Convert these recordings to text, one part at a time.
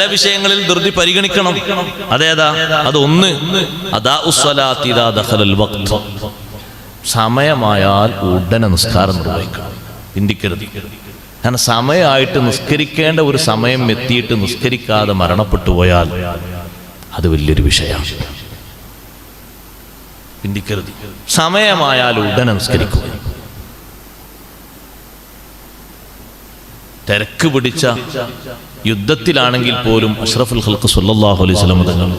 ചില വിഷയങ്ങളിൽ ധൃതി പരിഗണിക്കണം. അതേതാ? അത് ഒന്ന്. സമയമായാൽ ഉടനെ നിസ്കാരം നിർവഹിക്കണം. ചിന്തിക്കരുത് കാരണം സമയമായിട്ട് നിസ്കരിക്കേണ്ട ഒരു സമയം എത്തിയിട്ട് നിസ്കരിക്കാതെ മരണപ്പെട്ടു പോയാൽ അത് വലിയൊരു വിഷയമാണ്. ചിന്തിക്കരുത് സമയമായാൽ ഉടനെ നിസ്കരിക്കുക. തിരക്ക് പിടിച്ച യുദ്ധത്തിലാണെങ്കിൽ പോലും അഷ്റഫുൽ ഹൽക്ക് സുല്ലാഹു അലൈഹി വസല്ലം തങ്ങൾ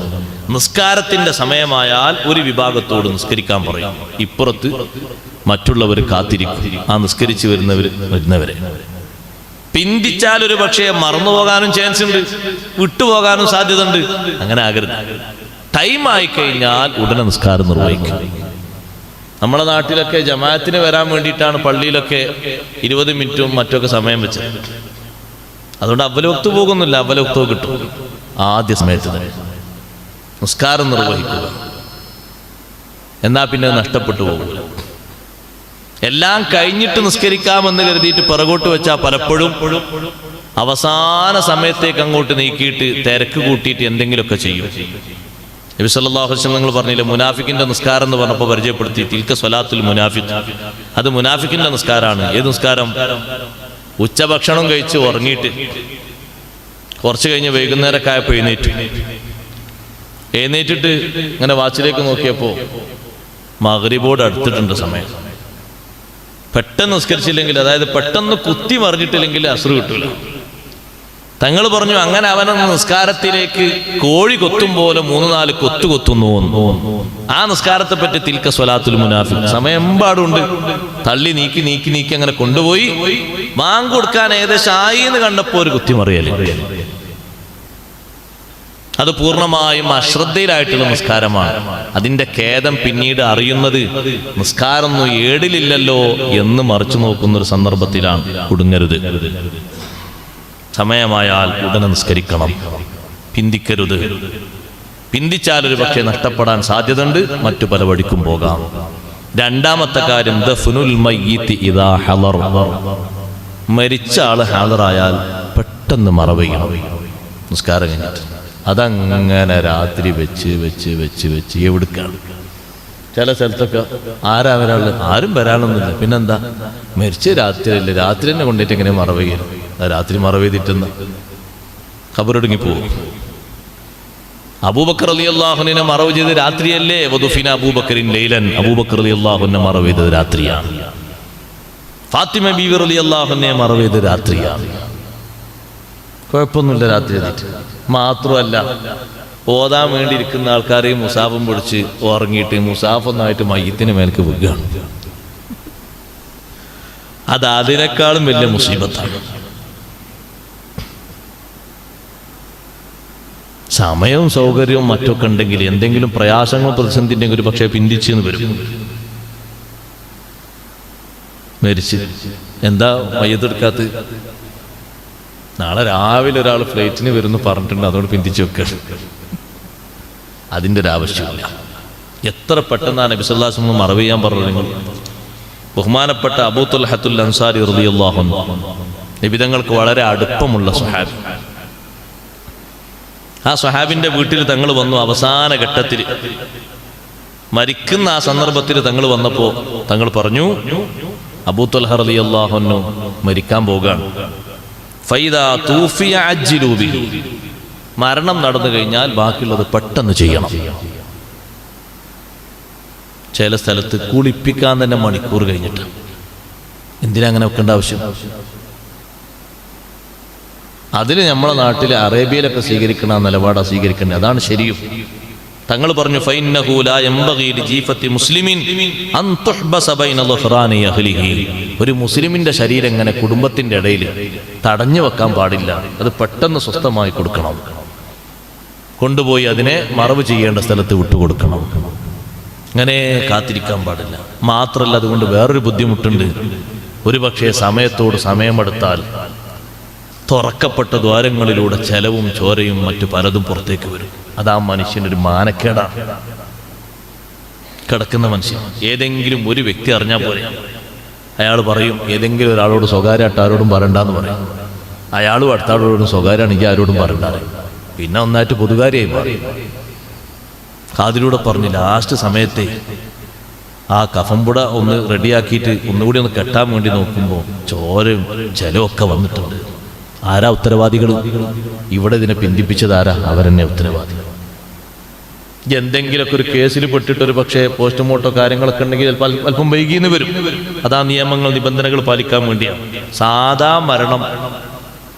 നിസ്കാരത്തിന്റെ സമയമായാൽ ഒരു വിഭാഗത്തോട് നിസ്കരിക്കാൻ പറയും. ഇപ്പുറത്ത് മറ്റുള്ളവർ കാത്തിരിക്കും. ആ നിസ്കരിച്ചു വരുന്നവർ വരുന്നവരെ. പിന്തിച്ചാൽ ഒരു പക്ഷേ മറന്നു പോകാനും ചാൻസ് ഉണ്ട്. വിട്ടുപോകാനും സാധ്യത ഉണ്ട് അങ്ങനെ ആകരുത്. ടൈം ആയി കഴിഞ്ഞാൽ ഉടനെ നിസ്കാരം നിർവഹിക്കും നമ്മുടെ നാട്ടിലൊക്കെ ജമാഅത്തിന് വരാൻ വേണ്ടിയിട്ടാണ് പള്ളിയിലൊക്കെ ഇരുപത് മിനിറ്റും മറ്റൊക്കെ സമയം വെച്ചത്. അതുകൊണ്ട് അവലോക്ത് പോകുന്നില്ല അവലോക്തോ കിട്ടും. ആദ്യ സമയത്ത് തന്നെ. നിസ്കാരം നിർവഹിക്കുക. എന്നാ പിന്നെ നഷ്ടപ്പെട്ടു പോകില്ല എല്ലാം കഴിഞ്ഞിട്ട് നിസ്കരിക്കാമെന്ന് കരുതിയിട്ട് പിറകോട്ട് വെച്ചാൽ പലപ്പോഴും അവസാന സമയത്തേക്ക് അങ്ങോട്ട് നീക്കിയിട്ട് തിരക്ക് കൂട്ടിയിട്ട് എന്തെങ്കിലുമൊക്കെ ചെയ്യും. നബി സല്ലല്ലാഹു അലൈഹി നിങ്ങൾ പറഞ്ഞില്ലേ മുനാഫിക്കിന്റെ നിസ്കാരം എന്ന് പറഞ്ഞപ്പോൾ പരിചയപ്പെടുത്തി തിൽക്ക സ്വലാത്തുൽ മുനാഫിക് അത് മുനാഫിക്കിന്റെ നിസ്കാരമാണ്. ഏത് നിസ്കാരം? ഉച്ചഭക്ഷണം കഴിച്ച് ഉറങ്ങിയിട്ട്. കുറച്ച് കഴിഞ്ഞ് വൈകുന്നേരമൊക്കെ ആയപ്പോൾ എഴുന്നേറ്റ്. എഴുന്നേറ്റിട്ട് ഇങ്ങനെ വാച്ചിലേക്ക് നോക്കിയപ്പോൾ മകരിബോർഡ് അടുത്തിട്ടുണ്ട് സമയം. പെട്ടെന്ന് നിസ്കരിച്ചില്ലെങ്കിൽ അതായത് പെട്ടെന്ന് കുത്തി മറിഞ്ഞിട്ടില്ലെങ്കിൽ അസുറ് കിട്ടൂല. തങ്ങൾ പറഞ്ഞു അങ്ങനെ അവനെ നിസ്കാരത്തിലേക്ക് കോഴി കൊത്തും പോലെ മൂന്ന് നാല് കൊത്തു കൊത്തുന്നു ആ നിസ്കാരത്തെ പറ്റി തിൽക്ക സ്വലാത്തുൽ മുനാഫി സമയമ്പാടുണ്ട് തള്ളി നീക്കി നീക്കി നീക്കി അങ്ങനെ കൊണ്ടുപോയി. മാങ്ക് കൊടുക്കാൻ ഏകദേശം ആയി എന്ന് കണ്ടപ്പോ ഒരു കുത്തിമറിയൽ. അത് പൂർണമായും അശ്രദ്ധയിലായിട്ടുള്ള നിസ്കാരമാണ്. അതിന്റെ ഖേദം പിന്നീട് അറിയുന്നത് നിസ്കാരമൊന്നും ഏടിലില്ലല്ലോ എന്ന് മറിച്ചു നോക്കുന്ന ഒരു സന്ദർഭത്തിലാണ് കുടുങ്ങരുത്. സമയമായാൽ ഉടനെ നിസ്കരിക്കണം. പിന്തിക്കരുത്. പിന്തിച്ചാൽ ഒരു പക്ഷേ നഷ്ടപ്പെടാൻ സാധ്യതയുണ്ട്. മറ്റു പല വഴിക്കും പോകാം. രണ്ടാമത്തെ കാര്യം മരിച്ച ആൾ ഹാലറായാൽ പെട്ടെന്ന് മറവയ്യണം. നിസ്കാരം കഴിഞ്ഞിട്ട്. അതങ്ങനെ രാത്രി വെച്ച് വെച്ച് വെച്ച് വെച്ച് എവിടുക്കാണ്? ചില സ്ഥലത്തൊക്കെ ആരാ വരാൾ ആരും വരാനൊന്നുമില്ല. പിന്നെന്താ? മരിച്ച രാത്രിയല്ലേ. രാത്രി തന്നെ കൊണ്ടിട്ട് എങ്ങനെ മറവയ്യൽ രാത്രി മറവെയ്തിട്ടെന്ന് ഖബറൊടുങ്ങി പോകും അബൂബക്കർ അലി അള്ളാഹുനെ മറവ് ചെയ്ത് രാത്രിയല്ലേ? വധുഫിന അബൂബക്കറിൻ ലൈലൻ. അബൂബക്കർ അലി അള്ളാഹുനെ മറവ് ചെയ്തത് രാത്രിയാണ്. ഫാത്തിമ ബീവർ അലി അള്ളാഹുനെ മറവ് ചെയ്ത് രാത്രിയാണ്. കുഴപ്പമൊന്നുമില്ല രാത്രി മാത്രമല്ല ഓതാൻ വേണ്ടി ഇരിക്കുന്ന ആൾക്കാരെയും മുസാഫും പിടിച്ച് ഉറങ്ങിയിട്ട് മുസാഫ് ഒന്നായിട്ട് മയ്യത്തിന് മേൽക്ക് വിൽക്കുകയാണ് അത് അതിനേക്കാളും വലിയ മുസീബത്താണ്. സമയവും സൗകര്യവും മറ്റൊക്കെ ഉണ്ടെങ്കിൽ എന്തെങ്കിലും പ്രയാസങ്ങൾ പ്രതിസന്ധി ഉണ്ടെങ്കിൽ ഒരു പക്ഷേ പിന്തിച്ചെന്ന് വരും. മരിച്ച്. എന്താ മയ്യത്തെടുക്കാത്ത നാളെ രാവിലെ ഒരാൾ ഫ്ലൈറ്റിന് വരുന്നു പറഞ്ഞിട്ടുണ്ട് അതുകൊണ്ട് പിന്തിച്ച് വെക്കുക അതിന്റെ ഒരു ആവശ്യമില്ല. എത്ര പെട്ടെന്നാണ് നബിസല്ലാസ് മറവ് ചെയ്യാൻ പറഞ്ഞത് നിങ്ങൾ? ബഹുമാനപ്പെട്ട അബൂത്തുൽ ഹത്തുൽ അൻസാരി അൻഹു. നിബിതങ്ങൾക്ക് വളരെ അടുപ്പമുള്ള സുഹാബി ആ സ്വഹാബിന്റെ വീട്ടിൽ തങ്ങൾ വന്നു അവസാന ഘട്ടത്തിൽ. മരിക്കുന്ന ആ സന്ദർഭത്തിൽ തങ്ങൾ വന്നപ്പോ തങ്ങൾ പറഞ്ഞു അബൂത്തുൽഹ റളിയല്ലാഹു മരിക്കാൻ പോകാണ്. മരണം നടന്നു കഴിഞ്ഞാൽ ബാക്കിയുള്ളത് പെട്ടെന്ന് ചെയ്യണം. ചില സ്ഥലത്ത് കുളിപ്പിക്കാൻ തന്നെ മണിക്കൂർ കഴിഞ്ഞിട്ട്. എന്തിനാ അങ്ങനെ വെക്കേണ്ട ആവശ്യം? അതിൽ നമ്മളെ നാട്ടിൽ അറേബ്യയിലൊക്കെ സ്വീകരിക്കണ നിലപാടാണ് സ്വീകരിക്കേണ്ടത് അതാണ് ശരിയും. തങ്ങൾ പറഞ്ഞു ഒരു മുസ്ലിമിന്റെ ശരീരം എങ്ങനെ കുടുംബത്തിന്റെ ഇടയിൽ തടഞ്ഞു വെക്കാൻ പാടില്ല. അത് പെട്ടെന്ന് സ്വസ്ഥമായി കൊടുക്കണം. കൊണ്ടുപോയി അതിനെ മറവ് ചെയ്യേണ്ട സ്ഥലത്ത് വിട്ടുകൊടുക്കണം അങ്ങനെ കാത്തിരിക്കാൻ പാടില്ല. മാത്രമല്ല അതുകൊണ്ട് വേറൊരു ബുദ്ധിമുട്ടുണ്ട്. ഒരുപക്ഷെ സമയത്തോട് സമയമെടുത്താൽ തുറക്കപ്പെട്ട ദ്വാരങ്ങളിലൂടെ ചെലവും ചോരയും മറ്റു പലതും പുറത്തേക്ക് വരും. അതാ മനുഷ്യനൊരു മാനക്കേടാണ് കിടക്കുന്ന മനുഷ്യൻ. ഏതെങ്കിലും ഒരു വ്യക്തി അറിഞ്ഞാൽ പോലെ അയാൾ പറയും ഏതെങ്കിലും ഒരാളോട് സ്വകാര്യമായിട്ട് ആരോടും പറയണ്ടെന്ന് പറയും. അയാളും അടുത്ത ആളോടും സ്വകാര്യമാണെങ്കിൽ ആരോടും പറയണ്ട. പിന്നെ ഒന്നായിട്ട് പൊതുകാരിയായി മാറി. കാതിലൂടെ പറഞ്ഞു ലാസ്റ്റ് സമയത്തെ ആ കഫംപുട ഒന്ന് റെഡിയാക്കിയിട്ട് ഒന്നുകൂടി ഒന്ന് കെട്ടാൻ വേണ്ടി നോക്കുമ്പോൾ ചോരയും ജലമൊക്കെ വന്നിട്ടുണ്ട്. ആരാ ഉത്തരവാദികൾ ഇവിടെ ഇതിനെ പിന്തിപ്പിച്ചത് ആരാ? അവരെന്നെ ഉത്തരവാദികൾ എന്തെങ്കിലുമൊക്കെ ഒരു കേസിൽ പെട്ടിട്ട് ഒരു പക്ഷേ പോസ്റ്റ്മോർട്ടോ കാര്യങ്ങളൊക്കെ ഉണ്ടെങ്കിൽ അല്പ- വൈകിന്ന് വരും. അതാ നിയമങ്ങൾ നിബന്ധനകൾ പാലിക്കാൻ വേണ്ടിയാണ് സാധാ മരണം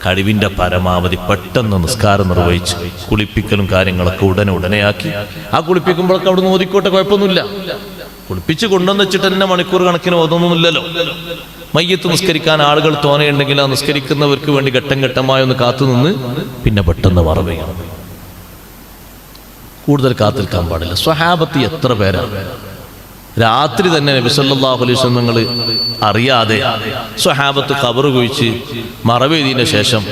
കഴിവിന്റെ പരമാവധി പെട്ടെന്ന് നിസ്കാരം നിർവഹിച്ച് കുളിപ്പിക്കലും കാര്യങ്ങളൊക്കെ ഉടനെ ഉടനെയാക്കി ആ കുളിപ്പിക്കുമ്പോഴൊക്കെ അവിടെ നിന്ന് ഓതിക്കോട്ടെ കുഴപ്പമൊന്നുമില്ല. കുളിപ്പിച്ച് വെച്ചിട്ട് തന്നെ മണിക്കൂർ കണക്കിന് ഓതൊന്നുമില്ലല്ലോ. മയ്യത്ത് നിസ്കരിക്കാൻ ആളുകൾ തോനെയുണ്ടെങ്കിൽ ആ നിസ്കരിക്കുന്നവർക്ക് വേണ്ടി ഘട്ടം ഘട്ടമായി ഒന്ന് കാത്തുനിന്ന് പിന്നെ പെട്ടെന്ന് മറവയാണ് കൂടുതൽ കാത്തിരിക്കാൻ പാടില്ല. സ്വഹാബത്ത് എത്ര പേരാണ് രാത്രി തന്നെ നബിസല്ലാഹു അലൈസ് നിങ്ങൾ അറിയാതെ സ്വഹാബത്ത് കബറ് കുഴിച്ച് മറവെഴുതിയതിന് ശേഷം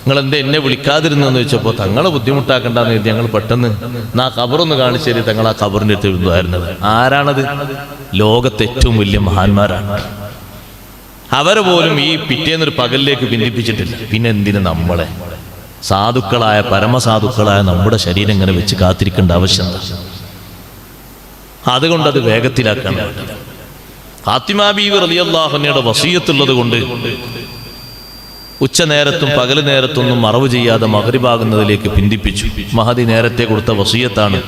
നിങ്ങൾ എന്താ എന്നെ വിളിക്കാതിരുന്നെന്ന് വെച്ചപ്പോൾ തങ്ങളെ ബുദ്ധിമുട്ടാക്കണ്ടെന്ന് കരുതി ഞങ്ങൾ പെട്ടെന്ന് നാ കബറൊന്ന് കാണിച്ചു തരി തങ്ങൾ ആ കബറിന്റെ അടുത്ത് വിരുന്നതായിരുന്നത് ആരാണത്? ലോകത്തെ ഏറ്റവും വലിയ മഹാന്മാരാണ്. അവരെ പോലും ഈ പിറ്റേന്നൊരു പകലിലേക്ക് ഭിന്നിപ്പിച്ചിട്ടില്ല. പിന്നെ എന്തിന് നമ്മളെ? സാധുക്കളായ പരമസാധുക്കളായ നമ്മുടെ ശരീരം ഇങ്ങനെ വെച്ച് കാത്തിരിക്കേണ്ട ആവശ്യം എന്താ അതുകൊണ്ട് അത് വേഗത്തിലാക്കാൻ ഫാത്തിമ ബീവി റളിയല്ലാഹുവിനയുടെ വസീയത്തുള്ളത് കൊണ്ട് ഉച്ച നേരത്തും പകൽ നേരത്തൊന്നും മറവ് ചെയ്യാതെ മകരിഭാകുന്നതിലേക്ക് പിന്തിപ്പിച്ചു മഹതി നേരത്തെ കൊടുത്ത വസീയത്താണ്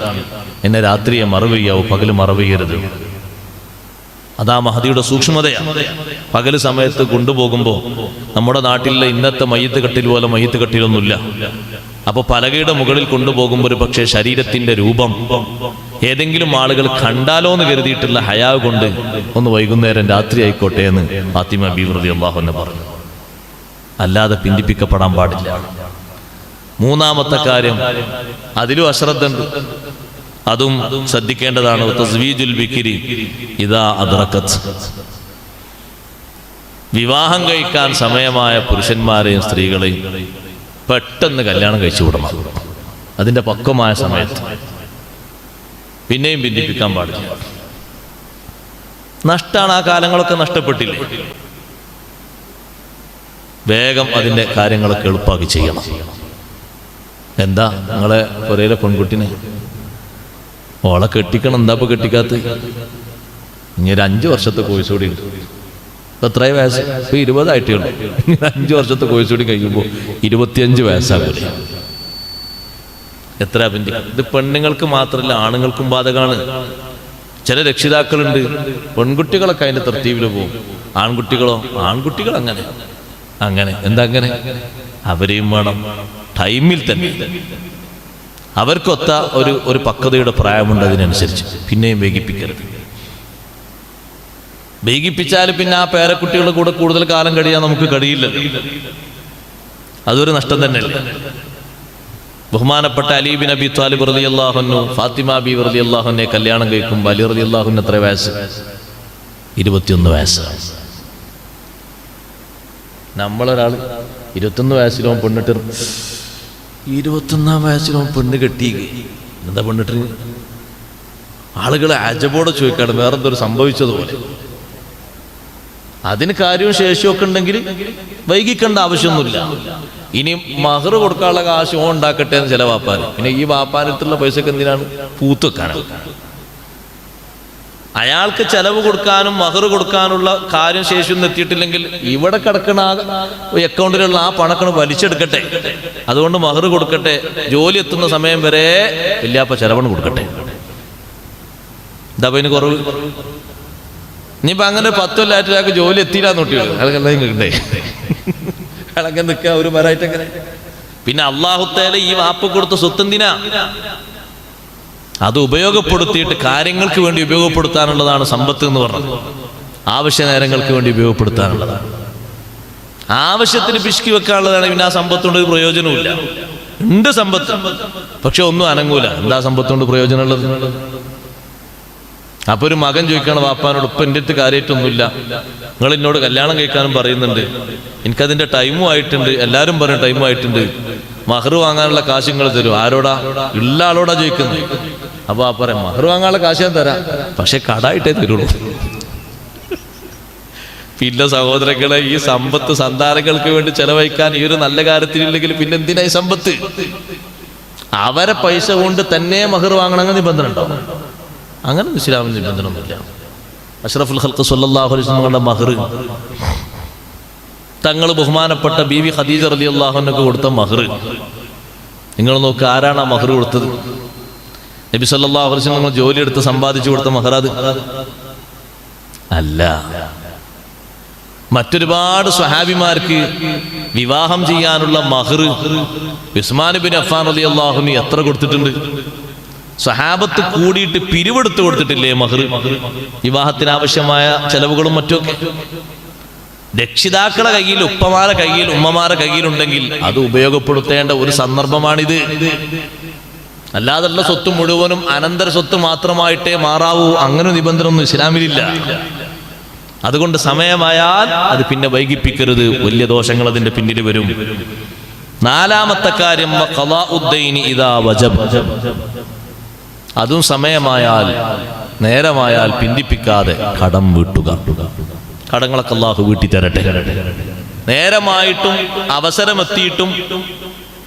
എന്നെ രാത്രിയെ മറവ് ചെയ്യാവൂ പകൽ മറവ് ചെയ്യരുത്. അതാ മഹതിയുടെ സൂക്ഷ്മതയാണ്. പകൽ സമയത്ത് കൊണ്ടുപോകുമ്പോൾ നമ്മുടെ നാട്ടിലെ ഇന്നത്തെ മയ്യത്ത് കെട്ടിൽ പോലെ മയ്യത്ത് കെട്ടിലൊന്നുമില്ല അപ്പോൾ പലകയുടെ മുകളിൽ കൊണ്ടുപോകുമ്പോൾ ഒരു പക്ഷേ ശരീരത്തിന്റെ രൂപം ഏതെങ്കിലും ആളുകൾ കണ്ടാലോ എന്ന് കരുതിയിട്ടുള്ള ഹയാവ് കൊണ്ട് ഒന്ന് വൈകുന്നേരം രാത്രി ആയിക്കോട്ടെ എന്ന് ഫാത്തിമ ബീവൃതി അള്ളാഹു എന്ന് പറഞ്ഞു. അല്ലാതെ പിന്തിപ്പിക്കപ്പെടാൻ പാടില്ല. മൂന്നാമത്തെ കാര്യം അതിലും അശ്രദ്ധ അതും ശ്രദ്ധിക്കേണ്ടതാണ്. വിവാഹം കഴിക്കാൻ സമയമായ പുരുഷന്മാരെയും സ്ത്രീകളെയും പെട്ടെന്ന് കല്യാണം കഴിച്ചു വിടണം. അതിന്റെ പക്വമായ സമയത്ത്. പിന്നെയും ഭിന്നിപ്പിക്കാൻ പാടില്ല. നഷ്ടമാണ് ആ കാലങ്ങളൊക്കെ നഷ്ടപ്പെട്ടില്ലേ? വേഗം അതിന്റെ കാര്യങ്ങളൊക്കെ എളുപ്പമാക്കി ചെയ്യണം. എന്താ നിങ്ങളെ പുരയിലെ പെൺകുട്ടിനെ? ഓളെ കെട്ടിക്കണം. എന്താ ഇപ്പൊ കെട്ടിക്കാത്ത ഇനി ഒരു അഞ്ചു വർഷത്തെ കോഴ്സ് കൂടി ഉണ്ട്. ഇപ്പൊ എത്രയും വയസ്സ്? ഇപ്പൊ ഇരുപതായിട്ടേ ഉള്ളൂ അഞ്ചു വർഷത്തെ കോഴ്സ് കൂടി കഴിയുമ്പോൾ ഇരുപത്തിയഞ്ച് വയസ്സാകും എത്ര അഭിന്റെ ഇത് പെണ്ണുങ്ങൾക്ക് മാത്രമല്ല ആണുങ്ങൾക്കും ബാധകമാണ് ചില രക്ഷിതാക്കളുണ്ട് പെൺകുട്ടികളൊക്കെ അതിന്റെ തൃപ്തിയിൽ പോകും. ആൺകുട്ടികളോ? ആൺകുട്ടികൾ അങ്ങനെ. അങ്ങനെ. എന്താ അങ്ങനെ? അവരെയും വേണം. ടൈമിൽ തന്നെ. അവർക്കൊത്ത ഒരു ഒരു പക്വതയുടെ പ്രായമുണ്ട് അതിനനുസരിച്ച്. പിന്നെയും വേഗിപ്പിക്കരുത്. വൈകിപ്പിച്ചാൽ പിന്നെ ആ പേരക്കുട്ടികളുടെ കൂടെ കൂടുതൽ കാലം കഴിയാൻ നമുക്ക് കഴിയില്ല അതൊരു നഷ്ടം തന്നെയല്ലേ. ബഹുമാനപ്പെട്ട അലീബിൻ അബി താലിബ് റതി അള്ളാഹുനു ഫാത്തിമ ബി റതി അള്ളാഹുനെ കല്യാണം കഴിക്കുമ്പോൾ അലി റതി അള്ളാഹുന് എത്ര വയസ്സ്? ഇരുപത്തിയൊന്ന് വയസ്സ്. നമ്മളൊരാൾ ഇരുപത്തൊന്ന് വയസ്സിലോ പെണ്ണിട്ട് ഇരുപത്തൊന്നാം വയസ്സിൽ അവൻ പെണ്ണ് കെട്ടി എന്താ പെണ്ണിട്ട്? ആളുകളെ അജബോടെ ചോദിക്കാണ്. വേറെന്തൊരു സംഭവിച്ചതുപോലെ. അതിന് കാര്യവും ശേഷിയൊക്കെ ഉണ്ടെങ്കിൽ വൈകിക്കേണ്ട ആവശ്യമൊന്നുമില്ല. ഇനി മഹർ കൊടുക്കാനുള്ള കാശ് ഉണ്ടാക്കട്ടെ എന്ന് ചില വാപ്പാൻ പിന്നെ ഈ വാപ്പാനത്തുള്ള പൈസക്ക് എന്തിനാണ്? പൂത്ത് വെക്കാനാണ്. അയാൾക്ക് ചെലവ് കൊടുക്കാനും മഹർ കൊടുക്കാനുള്ള കാര്യം ശേഷിയൊന്നും എത്തിയിട്ടില്ലെങ്കിൽ ഇവിടെ കിടക്കണ അക്കൗണ്ടിലുള്ള ആ പണക്കണ് വലിച്ചെടുക്കട്ടെ. അതുകൊണ്ട് മഹർ കൊടുക്കട്ടെ. ജോലി എത്തുന്ന സമയം വരെ വല്യാപ്പ ചെലവണ് കൊടുക്കട്ടെ. ഇതിന് കുറവ്. ഇനിയിപ്പോ അങ്ങനെ പത്ത് ലാറ്റ് ഒരാൾക്ക് ജോലി എത്തിയില്ലാന്ന് നോട്ടിയുള്ളൂ അയാൾക്ക് എന്താ കിട്ടേ നിൽക്കുക ഒരു മരായിട്ടെങ്ങനെ. പിന്നെ അള്ളാഹുത്തേലെ ഈ വാപ്പ് കൊടുത്ത സ്വത്ത് എന്തിനാ? അത് ഉപയോഗപ്പെടുത്തിയിട്ട് കാര്യങ്ങൾക്ക് വേണ്ടി ഉപയോഗപ്പെടുത്താനുള്ളതാണ് സമ്പത്ത് എന്ന് പറഞ്ഞത്. ആവശ്യ നേരങ്ങൾക്ക് വേണ്ടി ഉപയോഗപ്പെടുത്താനുള്ളതാണ്. ആവശ്യത്തിന് പിശുക്കി വെക്കാനുള്ളതാണ് പിന്നെ ആ സമ്പത്തുകൊണ്ട് ഒരു പ്രയോജനമില്ല ഉണ്ട് സമ്പത്ത് പക്ഷെ ഒന്നും അനങ്ങൂല. എന്താ സമ്പത്തുകൊണ്ട് പ്രയോജനമുള്ളത്? അപ്പൊ ഒരു മകൻ ചോദിക്കണം വാപ്പാനോട് ഇപ്പൊ എന്റെ അടുത്ത് കാര്യമായിട്ടൊന്നുമില്ല. നിങ്ങൾ എന്നോട് കല്യാണം കഴിക്കാനും പറയുന്നുണ്ട്. എനിക്കതിന്റെ ടൈമും ആയിട്ടുണ്ട്. എല്ലാവരും പറയും ടൈമും ആയിട്ടുണ്ട്. മഹർ വാങ്ങാനുള്ള കാശ് നിങ്ങൾ തരും. ആരോടാ? ഉള്ള ആളോടാ ചോദിക്കുന്നത്. അപ്പൊ ആ പറയാം മഹർ വാങ്ങാനുള്ള കാശ് ഞാൻ തരാം. പക്ഷെ കടായിട്ടേ തരുള്ളൂ. പിന്നെ സഹോദരങ്ങളെ ഈ സമ്പത്ത് സന്താനങ്ങൾക്ക് വേണ്ടി ചെലവഴിക്കാൻ ഈ ഒരു നല്ല കാര്യത്തിനില്ലെങ്കിൽ പിന്നെ എന്തിനായി സമ്പത്ത്? അവരെ പൈസ കൊണ്ട് തന്നെ മഹർ വാങ്ങണമെന്ന് നിബന്ധന ഉണ്ടോ അങ്ങനെ ഇസ്ലാമിന് നിബന്ധന ഒന്നുമില്ല അഷ്റഫുൽ ഹൽക്ക് സല്ലല്ലാഹു അലൈഹി മഹർ. തങ്ങൾ ബഹുമാനപ്പെട്ട ബി വി ഖദീജ റലി അള്ളാഹുനൊക്കെ കൊടുത്ത മഹർ. നിങ്ങൾ നോക്ക് ആരാണ് ആ മഹർ കൊടുത്തത്? നബി സല്ലല്ലാഹു അലൈഹി വസല്ലം നിങ്ങൾ ജോലി എടുത്ത് സമ്പാദിച്ചു കൊടുത്ത മഹറാദ്. അല്ല. മറ്റൊരുപാട് സ്വഹാബിമാർക്ക് വിവാഹം ചെയ്യാനുള്ള മഹർ ഉസ്മാൻ ബിൻ അഫാൻ അലി അള്ളാഹുന് എത്ര കൊടുത്തിട്ടുണ്ട്? സ്വഹാബത്ത് കൂടിയിട്ട് പിരിവെടുത്ത് കൊടുത്തിട്ടില്ലേ മഹർ വിവാഹത്തിന് ആവശ്യമായ ചെലവുകളും മറ്റുമൊക്കെ. രക്ഷിതാക്കളെ കയ്യിൽ ഉപ്പമാരെ കയ്യിൽ ഉമ്മമാരെ കയ്യിലുണ്ടെങ്കിൽ അത് ഉപയോഗപ്പെടുത്തേണ്ട ഒരു സന്ദർഭമാണിത്. അല്ലാതുള്ള സ്വത്ത് മുഴുവനും അനന്തര സ്വത്ത് മാത്രമായിട്ടേ മാറാവൂ. അങ്ങനെ നിബന്ധന ഒന്നും ഇസ്ലാമിലില്ല. അതുകൊണ്ട് സമയമായാൽ അത് പിന്നെ വൈകിപ്പിക്കരുത്. വലിയ ദോഷങ്ങൾ അതിന്റെ പിന്നിൽ വരും. നാലാമത്തെ കാര്യം വജബ്. അതും സമയമായാൽ നേരമായാൽ പിന്തിപ്പിക്കാതെ കടം വീട്ടുക. കടങ്ങളൊക്കെ അള്ളാഹു വീട്ടി തരട്ടെ നേരമായിട്ടും അവസരമെത്തിയിട്ടും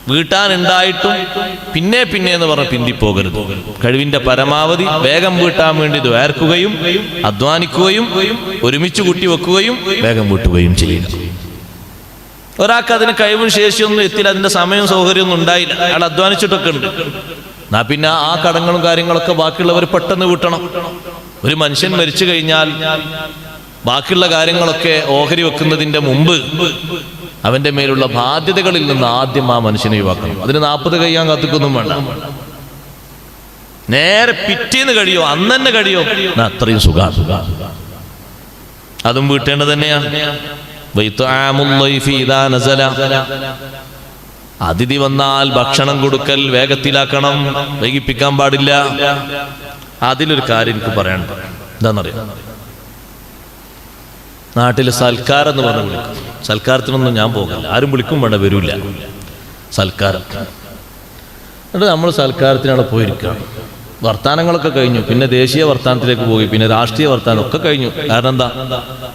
വീട്ടാനുണ്ടായിട്ടും പിന്നെ പിന്നെ എന്ന് പറഞ്ഞ് പിന്തിപ്പോകരുത്. കഴിവിന്റെ പരമാവധി വേഗം വീട്ടാൻ വേണ്ടി ദ്വേർക്കുകയും അധ്വാനിക്കുകയും ഒരുമിച്ച് കൂട്ടി വെക്കുകയും വേഗം വീട്ടുകയും ചെയ്യുക. ഒരാൾക്ക് അതിന് കഴിവും ശേഷിയൊന്നും എത്തില്ല അതിന്റെ സമയവും സൗകര്യമൊന്നും ഉണ്ടായില്ല. അയാൾ അധ്വാനിച്ചിട്ടൊക്കെ ഉണ്ട്. എന്നാ പിന്നെ ആ കടങ്ങളും കാര്യങ്ങളൊക്കെ ബാക്കിയുള്ളവർ പെട്ടെന്ന് വീട്ടണം. ഒരു മനുഷ്യൻ മരിച്ചു കഴിഞ്ഞാൽ ബാക്കിയുള്ള കാര്യങ്ങളൊക്കെ ഓഹരി വെക്കുന്നതിന്റെ മുമ്പ് അവന്റെ മേലുള്ള ബാധ്യതകളിൽ നിന്ന് ആദ്യം ആ മനുഷ്യനെ ഒഴിവാക്കണം. അതിന് നാൽപ്പത് കഴിയാൻ കാത്തിക്കൊന്നും വേണ്ട. നേരെ പിറ്റേന്ന് കഴിയോ അന്ന് തന്നെ കഴിയോ അത്രയും സുഖ. അതും വീട്ടേണ്ടത് തന്നെയാണ്. അതിഥി വന്നാൽ ഭക്ഷണം കൊടുക്കൽ വേഗത്തിലാക്കണം. വൈകിപ്പിക്കാൻ പാടില്ല. അതിലൊരു കാര്യം എനിക്ക് പറയണ്ട എന്താണെന്നറിയാം നാട്ടിൽ സൽക്കാരം എന്ന് പറഞ്ഞ് വിളിക്കും. സൽക്കാരത്തിനൊന്നും ഞാൻ പോകില്ല ആരും വിളിക്കും വേണ്ട വരില്ല. സൽക്കാരം. എന്നിട്ട് നമ്മൾ സൽക്കാരത്തിനവിടെ പോയിരിക്കുകയാണ് വർത്താനങ്ങളൊക്കെ കഴിഞ്ഞു. പിന്നെ ദേശീയ വർത്താനത്തിലേക്ക് പോയി. പിന്നെ രാഷ്ട്രീയ വർത്താനം ഒക്കെ കഴിഞ്ഞു. കാരണം എന്താ?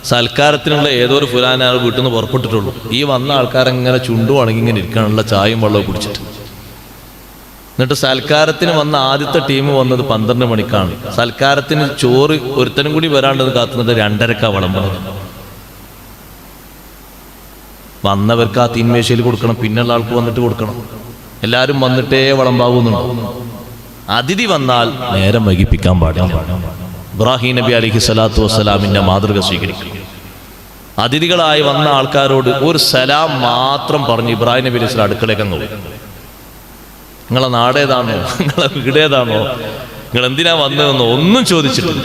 സൽക്കാരത്തിനുള്ള ഏതോ ഒരു ഫുലാനെ ആൾ വീട്ടിൽ നിന്ന് പുറപ്പെട്ടിട്ടുള്ളൂ. ഈ വന്ന ആൾക്കാരെങ്ങനെ ചുണ്ടു അണങ്ങി ഇങ്ങനെ ഇരിക്കാനുള്ള ചായയും വെള്ളവും കുടിച്ചിട്ട്. എന്നിട്ട് സൽക്കാരത്തിന് വന്ന ആദ്യത്തെ ടീം വന്നത് പന്ത്രണ്ട് മണിക്കാണ്. സൽക്കാരത്തിന് ചോറ് ഒരുത്തനും കൂടി വരാണ്ടത് കാത്തുന്നത് രണ്ടരക്കാ വിളമ്പണത് വന്നവർക്ക് ആ തീന്മേശയിൽ കൊടുക്കണം പിന്നുള്ള ആൾക്ക് വന്നിട്ട് കൊടുക്കണം. എല്ലാവരും വന്നിട്ടേ വളമ്പാകുന്നുണ്ട് അതിഥി വന്നാൽ നേരം വൈകിപ്പിക്കാൻ പാടില്ല. ഇബ്രാഹിം നബി അലിഹി സ്വലാത്തു വസ്സലാമിന്റെ മാതൃക സ്വീകരിക്കണം അതിഥികളായി വന്ന ആൾക്കാരോട് ഒരു സലാം മാത്രം പറഞ്ഞ് ഇബ്രാഹിം നബി അലൈഹി അടുക്കളയൊക്കെ അങ്ങ് നിങ്ങളെ നാടേതാണോ? നിങ്ങളെ വീടേതാണോ? നിങ്ങൾ എന്തിനാ വന്നതെന്നോ ഒന്നും ചോദിച്ചിട്ടില്ല.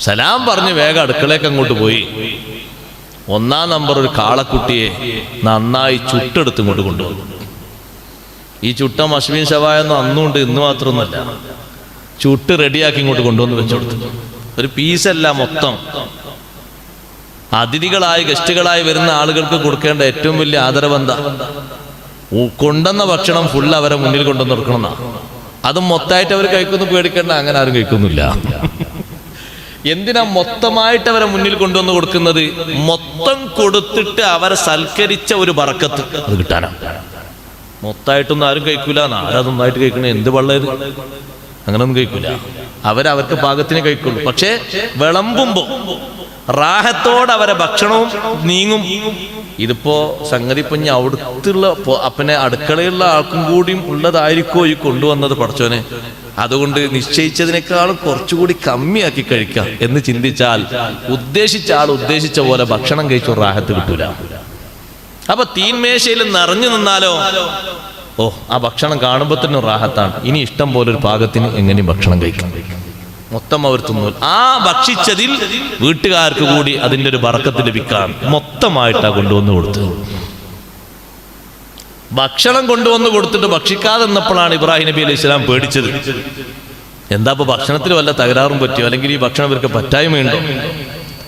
സലാം പറഞ്ഞ് വേഗം അടുക്കളേക്ക് അങ്ങോട്ട് പോയി. ഒന്നാം നമ്പർ ഒരു കാളക്കുട്ടിയെ നന്നായി ചുട്ടെടുത്ത് ഇങ്ങോട്ട് കൊണ്ടുവന്നു ഈ ചുട്ട മഷ്മീൻ ഷവായൊന്നും അന്നുണ്ട് ഇന്ന് മാത്രമൊന്നുമല്ല ചുട്ട് റെഡിയാക്കി ഇങ്ങോട്ട് കൊണ്ടുവന്ന് വെച്ചു കൊടുത്തു ഒരു പീസല്ല മൊത്തം. അതിഥികളായി ഗസ്റ്റുകളായി വരുന്ന ആളുകൾക്ക് കൊടുക്കേണ്ട ഏറ്റവും വലിയ ആദരവെന്താ കൊണ്ടെന്ന ഭക്ഷണം ഫുൾ അവരെ മുന്നിൽ കൊണ്ടുവന്ന് കൊടുക്കണം അത് മൊത്തമായിട്ട് അവർ കഴിക്കുന്നു പേടിക്കേണ്ട അങ്ങനെ ആരും കഴിക്കുന്നില്ല. എന്തിനാ മൊത്തമായിട്ട് അവരെ മുന്നിൽ കൊണ്ടുവന്ന് കൊടുക്കുന്നത്? മൊത്തം കൊടുത്തിട്ട് അവരെ സൽക്കരിച്ച ഒരു ബറക്കത്ത് അത് കിട്ടാനാ? മൊത്തമായിട്ടൊന്നും ആരും കഴിക്കൂല. ആരാ നന്നായിട്ട് കഴിക്കണേ? എന്ത് വള്ളത് അങ്ങനൊന്നും കഴിക്കൂല. അവരവർക്ക് പാകത്തിന് കഴിക്കുള്ളൂ. പക്ഷേ വിളമ്പുമ്പോ റാഹത്തോടെ അവരെ ഭക്ഷണവും നീങ്ങും. ഇതിപ്പോ സംഗതി ഇപ്പൊ ഞാൻ അവിടുത്തുള്ള അപ്പനെ അടുക്കളയുള്ള ആൾക്കും കൂടിയും ഉള്ളതായിരിക്കോ ഈ കൊണ്ടുവന്നത് പഠിച്ചോനെ അതുകൊണ്ട് നിശ്ചയിച്ചതിനേക്കാളും കുറച്ചുകൂടി കമ്മിയാക്കി കഴിക്കാം എന്ന് ചിന്തിച്ചാൽ ഉദ്ദേശിച്ച ആൾ ഉദ്ദേശിച്ച പോലെ ഭക്ഷണം കഴിച്ചു റാഹത്ത് കിട്ടൂല. അപ്പൊ തീൻമേശയിൽ നിറഞ്ഞു നിന്നാലോ? ഓ ആ ഭക്ഷണം കാണുമ്പോൾ തന്നെ റാഹത്താണ്. ഇനി ഇഷ്ടം പോലെ ഒരു പാകത്തിന് എങ്ങനെയും ഭക്ഷണം കഴിക്കാം. മൊത്തം അവർ തിന്നു. ആ ഭക്ഷിച്ചതിൽ വീട്ടുകാർക്ക് കൂടി അതിന്റെ ഒരു വറക്കത്ത് ലഭിക്കാൻ മൊത്തമായിട്ടാണ് കൊണ്ടുവന്ന് കൊടുത്തത്. ഭക്ഷണം കൊണ്ടുവന്ന് കൊടുത്തിട്ട് ഭക്ഷിക്കാതെ നിന്നപ്പോഴാണ് ഇബ്രാഹിം നബി അലൈഹി ഇസ്ലാം പേടിച്ചത്. എന്താ ഇപ്പൊ ഭക്ഷണത്തിൽ വല്ല തകരാറും പറ്റിയോ? അല്ലെങ്കിൽ ഈ ഭക്ഷണം ഇവർക്ക് പറ്റായ്മയുണ്ടോ?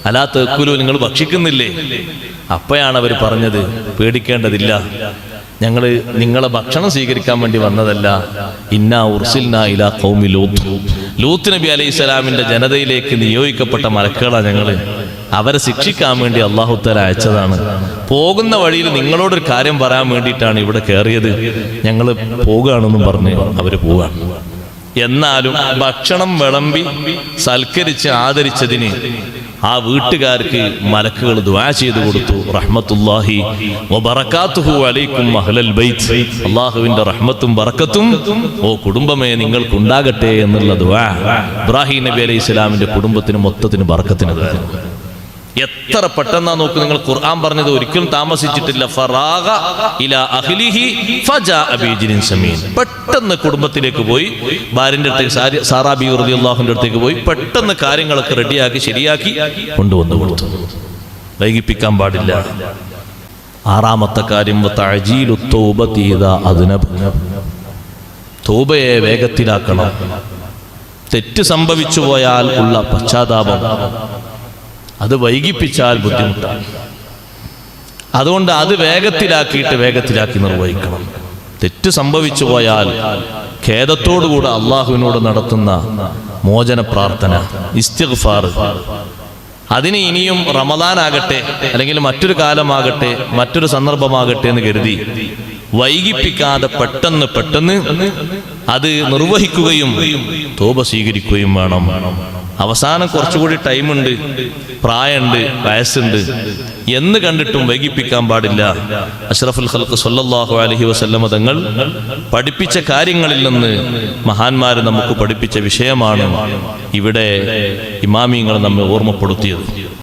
അലാ തെക്കുലു നിങ്ങൾ ഭക്ഷിക്കുന്നില്ലേ? അപ്പോഴാണ് അവർ പറഞ്ഞത് പേടിക്കേണ്ടതില്ല. ഞങ്ങൾ നിങ്ങളെ ഭക്ഷണം സ്വീകരിക്കാൻ വേണ്ടി വന്നതല്ല. ഇന്നാ ഉർസിൽന ഇലാ കൗമി ലൂത്ത്. ലൂത്ത് നബി അലൈഹി സ്വലാമിന്റെ ജനതയിലേക്ക് നിയോഗിക്കപ്പെട്ട മലക്കുകളാണ് ഞങ്ങൾ അവരെ ശിക്ഷിക്കാൻ വേണ്ടി അള്ളാഹുത്തല അയച്ചതാണ്. പോകുന്ന വഴിയിൽ നിങ്ങളോടൊരു കാര്യം പറയാൻ വേണ്ടിയിട്ടാണ് ഇവിടെ കയറിയത് ഞങ്ങൾ പോകുകയാണെന്നും പറഞ്ഞു. അവർ പോവുകയാണ് എന്നാലും ഭക്ഷണം വിളമ്പി സൽക്കരിച്ച് ആദരിച്ചതിന് ആ വീട്ടുകാർക്ക് മലക്കുകൾ ദ്വാ ചെയ്തു കൊടുത്തു. റഹ്മത്തുല്ലാഹി അലൈക്കും അഹ്ലൽ ബൈത്ത്. അള്ളാഹുവിന്റെ റഹ്മത്തും ബറക്കത്തും ഓ കുടുംബമേ നിങ്ങൾക്ക് ഉണ്ടാകട്ടെ എന്നുള്ള ദുആ ഇബ്രാഹിം നബി അലൈഹി ഇസ്ലാമിന്റെ കുടുംബത്തിന് മൊത്തത്തിന് ബറക്കത്തിന് എത്ര പെട്ടെന്നാ നോക്ക് നിങ്ങൾ ഖുർആൻ പറഞ്ഞത് ഒരിക്കലും താമസിച്ചിട്ടില്ല. ഫറാഗ ഇല അഹ്ലിഹി ഫജാ അബീജിൻ സമീൻ. പെട്ടെന്ന് കുടുംബത്തിലേക്ക് പോയി. ഭാര്യന്റെ അടുത്തേക്ക് സാറാബി റളിയല്ലാഹുവിന്റെ അടുത്തേക്ക് പോയി. പെട്ടെന്ന് കാര്യങ്ങളൊക്കെ റെഡിയാക്കി ശരിയാക്കി കൊണ്ടുവന്നു കൊടുത്തു. വൈകിപ്പിക്കാൻ പാടില്ല. ആറാമത്തെ കാര്യം തൗബയെ വേഗത്തിലാക്കണം. തെറ്റ് സംഭവിച്ചു പോയാൽ ഉള്ള പശ്ചാത്താപം. അത് വൈകിപ്പിച്ചാൽ ബുദ്ധിമുട്ടാണ്. അതുകൊണ്ട് അത് വേഗത്തിലാക്കിയിട്ട് വേഗത്തിലാക്കി നിർവഹിക്കണം. തെറ്റ് സംഭവിച്ചു പോയാൽ ഖേദത്തോടുകൂടെ അള്ളാഹുവിനോട് നടത്തുന്ന മോചന പ്രാർത്ഥന ഇസ്തിഗ്ഫാർ. അതിന് ഇനിയും റമദാനാകട്ടെ അല്ലെങ്കിൽ മറ്റൊരു കാലമാകട്ടെ മറ്റൊരു സന്ദർഭമാകട്ടെ എന്ന് കരുതി വൈകിപ്പിക്കാതെ പെട്ടെന്ന് പെട്ടെന്ന് അത് നിർവഹിക്കുകയും തോപ സ്വീകരിക്കുകയും വേണം. അവസാനം കുറച്ചുകൂടി ടൈമുണ്ട് പ്രായമുണ്ട് വയസ്സുണ്ട്. എന്ന് കണ്ടിട്ടും വൈകിപ്പിക്കാൻ പാടില്ല. അഷ്റഫുൽ ഖൽക്ക് സൊല്ലാഹു അലഹി വസല്ലമ തങ്ങൾ പഠിപ്പിച്ച കാര്യങ്ങളിൽ നിന്ന് മഹാന്മാർ നമുക്ക് പഠിപ്പിച്ച വിഷയമാണ് ഇവിടെ ഇമാമിങ്ങൾ നമ്മെ ഓർമ്മപ്പെടുത്തിയത്.